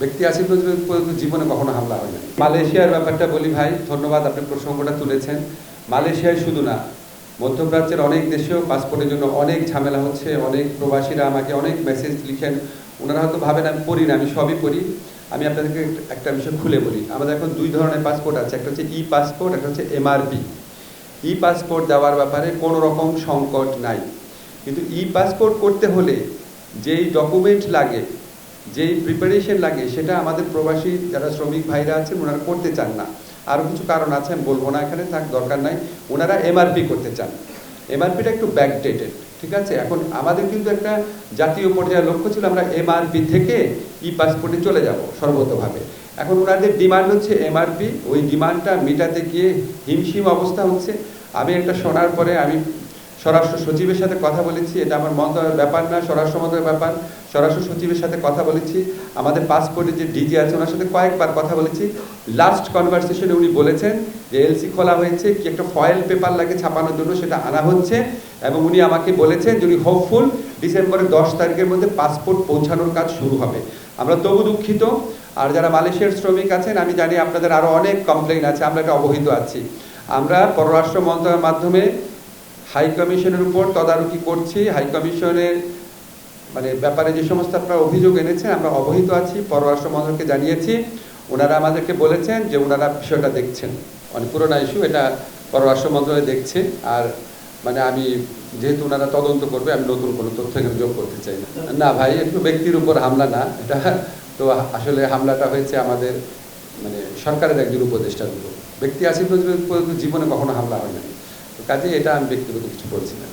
ব্যক্তি পর্যন্ত জীবনে কখনো হামলা হয় না। মালয়েশিয়ার ব্যাপারটা বলি ভাই, ধন্যবাদ আপনি প্রসঙ্গটা তুলেছেন। মালয়েশিয়ায় শুধু না, মধ্যপ্রাচ্যের অনেক দেশেও পাসপোর্টের জন্য অনেক ঝামেলা হচ্ছে, অনেক প্রবাসীরা আমাকে অনেক মেসেজ লিখেন। ওনারা হয়তো ভাবেন আমি পড়ি না, আমি সবই পড়ি। আমি আপনাদেরকে একটা বিষয় খুলে বলি। আমাদের এখন দুই ধরনের পাসপোর্ট আছে, একটা হচ্ছে ই পাসপোর্ট একটা হচ্ছে এমআরপি ই পাসপোর্ট দেওয়ার ব্যাপারে কোনো রকম সংকট নাই। কিন্তু ই পাসপোর্ট করতে হলে যেই ডকুমেন্ট লাগে যেই প্রিপারেশন লাগে, সেটা আমাদের প্রবাসী যারা শ্রমিক ভাইরা আছেন, ওনারা করতে চান না। আরও কিছু কারণ আছে, আমি বলব না এখানে, থাক, দরকার নাই। ওনারা এমআরপি করতে চান। এমআরপিটা একটু ব্যাকডেটেড ঠিক আছে? এখন আমাদের কিন্তু একটা জাতীয় পর্যায়ের লক্ষ্য ছিল, আমরা এমআরপি থেকে ই পাসপোর্টে চলে যাব, সর্বতভাবে। এখন ওনাদের ডিমান্ড হচ্ছে এমআরপি ওই ডিমান্ডটা মেটাতে গিয়ে হিমশিম অবস্থা হচ্ছে। আমি একটা শোনার পরে আমি স্বরাষ্ট্র সচিবের সাথে কথা বলেছি, এটা আমার মন্ত্রণালয়ের ব্যাপার না, স্বরাষ্ট্র মন্ত্রণালয়ের ব্যাপার। স্বরাষ্ট্র সচিবের সাথে কথা বলেছি, আমাদের পাসপোর্টে যে ডিজি আছে, ওনার সাথে কয়েকবার কথা বলেছি। লাস্ট কনভারসেশনে উনি বলেছেন যে এলসি খোলা হয়েছে, কি একটা ফয়েল পেপার লাগে ছাপানোর জন্য, সেটা আনা হচ্ছে। এবং উনি আমাকে বলেছেন যে উনি হোপফুল ডিসেম্বরের দশ তারিখের মধ্যে পাসপোর্ট পৌঁছানোর কাজ শুরু হবে। আমরা তবু দুঃখিত। আর যারা মালয়েশিয়ার শ্রমিক আছেন, আমি জানি আপনাদের আরও অনেক কমপ্লেন আছে, আমরা এটা অবহিত আছি। আমরা পররাষ্ট্র মন্ত্রণালয়ের মাধ্যমে হাই কমিশনের উপর তদারকি করছি। হাই কমিশনের মানে ব্যাপারে যে সমস্ত আপনারা অভিযোগ এনেছেন, আমরা অবহিত আছি, পররাষ্ট্র মন্ত্রণালয়কে জানিয়েছি। ওনারা আমাদেরকে বলেছেন যে ওনারা বিষয়টা দেখছেন। অনেক পুরোনো ইস্যু এটা পররাষ্ট্র মন্ত্রণালয় দেখছে। আর মানে আমি যেহেতু ওনারা তদন্ত করবে, আমি নতুন কোনো তথ্য এখানে যোগ করতে চাই না। না ভাই, একটু ব্যক্তির উপর হামলা না, এটা তো আসলে হামলাটা হয়েছে আমাদের মানে সরকারের একজন উপদেষ্টার উপর। ব্যক্তি আসিফ নজরুল জীবনে কখনো হামলা হয় না। কাজে এটা আমি ব্যক্তিগত কিছু বলছি না।